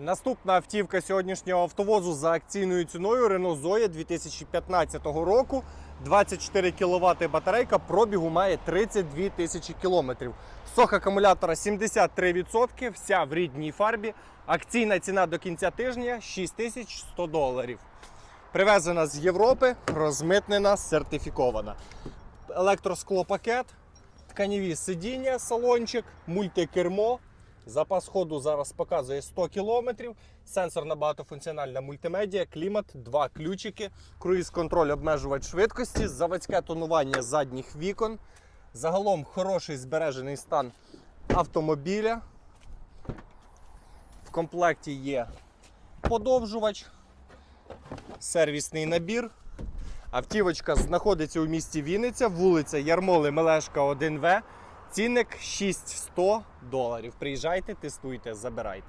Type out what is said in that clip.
Наступна автівка сьогоднішнього автовозу за акційною ціною Renault Zoe 2015 року. 24 кВт батарейка пробігу має 32 тисячі кілометрів. Сох акумулятора 73%, вся в рідній фарбі. Акційна ціна до кінця тижня 6100 доларів. Привезена з Європи, розмитнена, сертифікована. Електросклопакет, тканіві сидіння, салончик, мультикермо. Запас ходу зараз показує 100 км. Сенсорна багатофункціональна мультимедіа, клімат, два ключики, круїз-контроль, обмежувач швидкості, заводське тонування задніх вікон. Загалом хороший збережений стан автомобіля. В комплекті є подовжувач, сервісний набір. Автівочка знаходиться у місті Вінниця, вулиця Ярмоли Мелешка 1В. Цінник 6100 доларів. Приїжджайте, тестуйте, забирайте.